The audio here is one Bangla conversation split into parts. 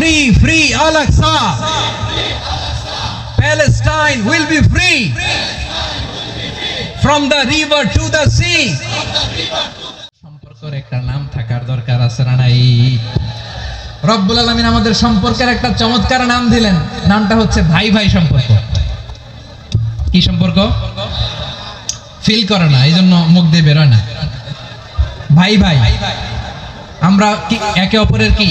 free free, al-aqsa. Palestine will be free. From the river to the sea. সম্পর্কের একটা নাম থাকার দরকার আছে নাই? রব্বুল আলামিন আমাদের সম্পর্কের একটা চমৎকার নাম দিলেন। নামটা হচ্ছে ভাই ভাই সম্পর্ক। কি সম্পর্ক? ফিল করে না এই জন্য মুখ দিয়ে বেরোয় না। ভাই ভাই। আমরা কি একে অপরের কি?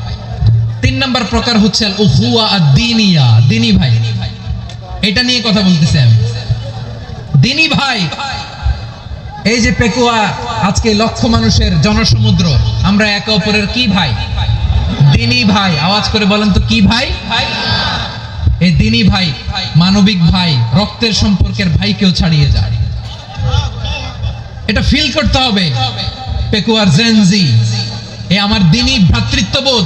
তিন নম্বর প্রকার হচ্ছে আর দিনিয়া দিনী ভাই। এটা নিয়ে কথা বলতেছি আমি। দিনী ভাই, এই যে পেকুয়া, আজকে লক্ষ মানুষের জনসমুদ্র, আমরা একে অপরের কি ভাই? দিনী ভাই। আওয়াজ করে বলেন তো, কি ভাই? এই দিনী ভাই, মানবিক ভাই, রক্তের সম্পর্কের ভাই ভাইকেও ছাড়িয়ে যায় এটা ফিল করতে হবে। পেকুয়ার জেনজি এ আমার দিনী ভ্রাতৃত্ববোধ।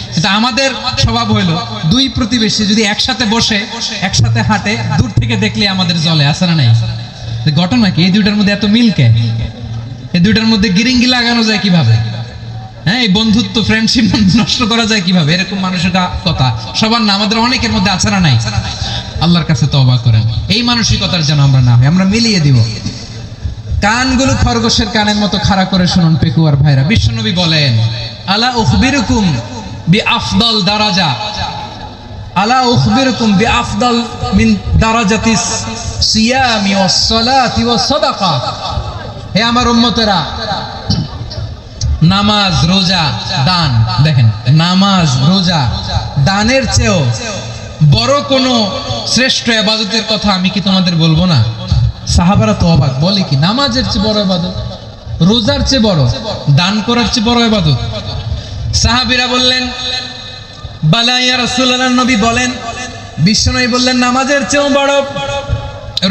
এটা আমাদের স্বভাব হইল। দুই প্রতিবেশী যদি একসাথে বসে, একসাথে হাঁটে, দূর থেকে দেখলে আমাদের জলে, আছে না নাই? ঘটনা কি? এই দুইটার মধ্যে এত মিল কে? এই দুইটার মধ্যে গিরিঙ্গি লাগানো যায় কীভাবে? হ্যাঁ এই বন্ধুত্ব ফ্রেন্ডশিপ নষ্ট করা যায় কীভাবে? এরকম মানুষের কথা। সবার না, আমাদের অনেকের মধ্যে আছে না নাই? আল্লাহর কাছে তওবা করেন। এই মানসিকতার যেন আমরা না হই, আমরা মিলিয়ে দিব। কানগুলো খরগোশের কানের মতো খাড়া করে শুনুন, পেকুয়ার ভাইরা। বিশ্বনবী বলেন, আলা উখবিরুকুম বি আফদল দারাজা। আলা উখবিরুকুম বি আফদল মিন দারাজাতি সিয়ামি ওয়াস সালাতি ওয়াস হে আমার উম্মতেরা, নামাজ, রোজা, দান, দেখেন, নামাজ, রোজা, দানের চেয়েও বড় কোনো শ্রেষ্ঠ আবাদতের কথা আমি কি তোমাদের বলব না? সাহাবারা তো অবাক, বলে কি, নামাজের চেয়ে বড় আবাদত রোজার চেয়ে বড়, দান করার চেয়ে বড় আবাদত সাহাবিরা বললেন বালাইয়া রসুল্লাহ নবী বলেন, বিশ্বনবী বললেন, নামাজের চেয়েও বড়,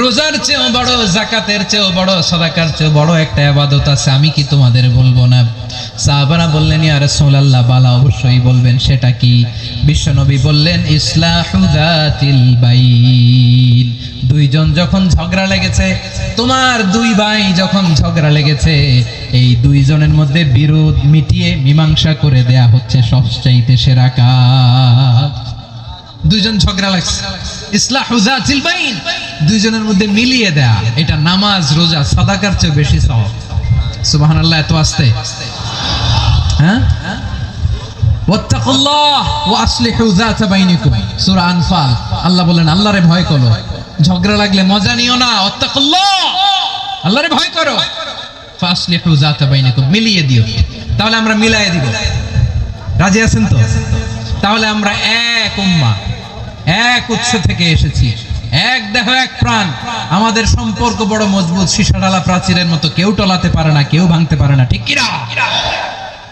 রোজার চেয়েও বড় জাকাতের চেয়েও বড়, সদাকার চেয়েও বড় একটা আবাদত আছে, আমি কি তোমাদের বলব না? সাহাবারা বললেন, ইয়া রাসূলুল্লাহ বালা অবশ্যই বলবেন, সেটা কি? বিশ্বনবী বললেন, ইসলাহু যাতিল বাইন। দুইজন যখন ঝগড়া লেগেছে, তোমার দুই ভাই যখন ঝগড়া লেগেছে, এই দুইজনের মধ্যে বিরোধ মিটিয়ে মীমাংসা করে দেয়া হচ্ছে সবচাইতে সেরা কাজ। দুইজন ঝগড়া লাগছে। ইসলাহ হুজাতিল বাইন। দুইজনের মধ্যে মিলিয়ে দেয়া, এটা নামাজ, রোজা, সাদাকার চেয়ে বেশি সওয়াব। সুবহানাল্লাহ, এত আস্তে। হ্যাঁ ওয়াত্তাকুল্লাহ ওয়া আসলিহু যাতা বাইনিকুম সূরা আনফাল আল্লাহ বলেন, আল্লাহরে ভয় করো। ঝগড়া লাগলে মজা নিও না। আল্লাহরে ভয় করো। মিলিয়ে দিও। তাহলে আমরা মিলায়ে দিব। রাজি আছেন তো? তাহলে আমরা এক উম্মা, এক উৎস থেকে এসেছি। এক দেহ, এক প্রাণ। আমাদের সম্পর্ক বড় মজবুত, সীসাডালা প্রাচীরের মতো। কেউ টলাতে পারে না, কেউ ভাঙতে পারে না। ঠিক কিনা?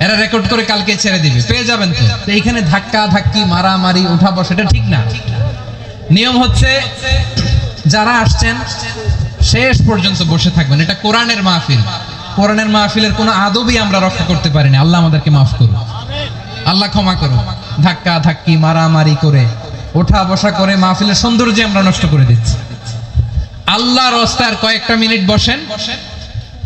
এরা রেকর্ড করে কালকে ছেড়ে দিবে। পেয়ে যাবেন তো? এইখানে ধাক্কা, ধাক্কি, মারামারি, উঠা বসা, এটা ঠিক না। নিয়ম হচ্ছে, যারা আসছেন, শেষ পর্যন্ত বসে থাকবেন। এটা কোরআনের মাহফিল। কোরআনের মাহফিলের কোনো আদবই আমরা রক্ষা করতে পারিনি আল্লাহ আমাদেরকে মাফ করুন। আল্লাহ ক্ষমা করুন। ধাক্কা, ধাক্কি, মারামারি করে ওঠা বসা করে মাহফিলের সৌন্দর্য আমরা নষ্ট করে দিচ্ছি। আল্লাহর রাস্তার কয়েকটা মিনিট বসেন বসেন।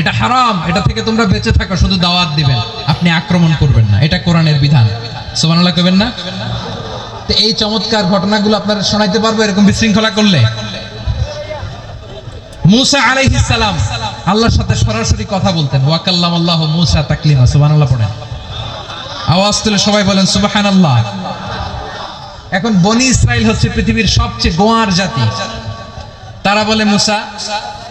এটা হারাম, এটা থেকে তোমরা বেঁচে থাকো, শুধু দাওয়াত দিবেন। আপনি আক্রমণ করবেন না, এটা কোরআনের বিধান। সুবহানাল্লাহ কবেন না? তো এই চমৎকার ঘটনাগুলো আপনারা শোনাইতে পারব, এরকম বিশৃঙ্খলা করলে? মুসা সালাম, আল্লাহর সাথে সরাসরি কথা বলতেন। ওয়াকাল্লাম আল্লাহ মুসা তাকলিমা, সুবহানাল্লাহ পড়েন। আওয়াজ তুলে সবাই বলেন, সুবহানাল্লাহ। এখন বনি ইসরাইল হচ্ছে পৃথিবীর সবচেয়ে গোয়ার জাতি। তারা বলে, মুসা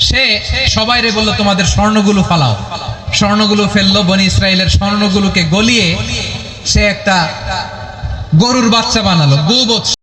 সে সবাই রে বলল, তোমাদের স্বর্ণগুলো ফালাও। স্বর্ণগুলো ফেলল, বনি ইসরায়েলের স্বর্ণগুলোকে গলিয়ে সে একটা গরুর বাচ্চা বানালো, গোবৎস।